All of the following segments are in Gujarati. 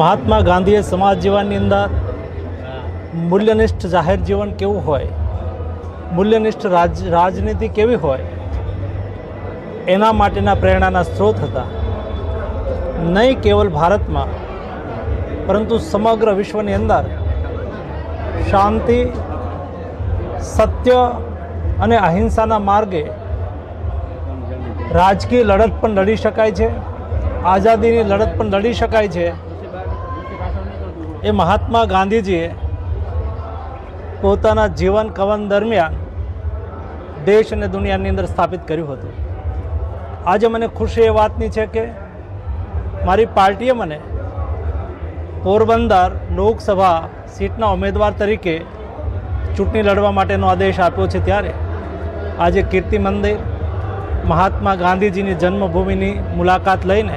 મહાત્મા ગાંધીએ સમાજ જીવનની અંદર મૂલ્યનિષ્ઠ જાહેર જીવન કેવું હોય, મૂલ્યનિષ્ઠ રાજ, રાજનીતિ કેવી હોય, એના માટેના પ્રેરણાના સ્ત્રોત હતા. નહીં કેવલ ભારતમાં, પરંતુ સમગ્ર વિશ્વની અંદર શાંતિ, સત્ય અને અહિંસાના માર્ગે રાજકીય લડત પણ લડી શકાય છે, આઝાદીની લડત પણ લડી શકાય છે. એ મહાત્મા ગાંધીજીએ પોતાના જીવન કવન દરમિયાન દેશ અને દુનિયાની અંદર સ્થાપિત કર્યું હતું. આજે મને ખુશી એ વાતની છે કે મારી પાર્ટીએ મને પોરબંદર લોકસભા સીટના ઉમેદવાર તરીકે ચૂંટણી લડવા માટેનો આદેશ આપ્યો છે ત્યારે આજે કીર્તિ મંદિર, મહાત્મા ગાંધીજીની જન્મભૂમિની મુલાકાત લઈને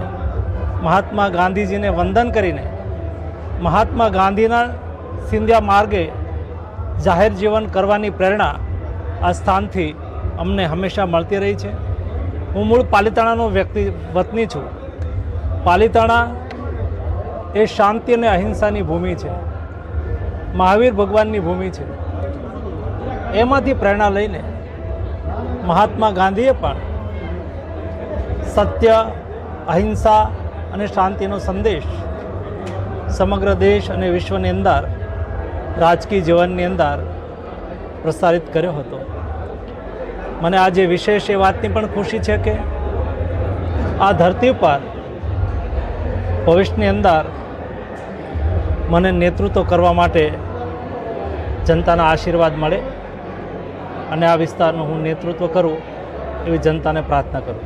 મહાત્મા ગાંધીજીને વંદન કરીને મહાત્મા ગાંધીના સિંધ્યા માર્ગે જાહેર જીવન કરવાની પ્રેરણા આ સ્થાનથી અમને હંમેશા મળતી રહી છે. હું મૂળ પાલિતાણાનો વ્યક્તિ, વતની છું. પાલિતાણા એ શાંતિ અને અહિંસાની ભૂમિ છે. મહાવીર ભગવાનની ભૂમિ છે. એમાંથી પ્રેરણા લઈને મહાત્મા ગાંધીએ પણ સત્ય, અહિંસા અને શાંતિનો સંદેશ સમગ્ર દેશ અને વિશ્વની અંદર રાજકીય જીવનની અંદર પ્રસારિત કર્યો હતો. મને આજે વિશેષ એ વાતની પણ ખુશી છે કે આ ધરતી પર ભવિષ્યની અંદર મને નેતૃત્વ કરવા માટે જનતાના આશીર્વાદ મળે અને આ વિસ્તારનું હું નેતૃત્વ કરું એવી જનતાને પ્રાર્થના કરું.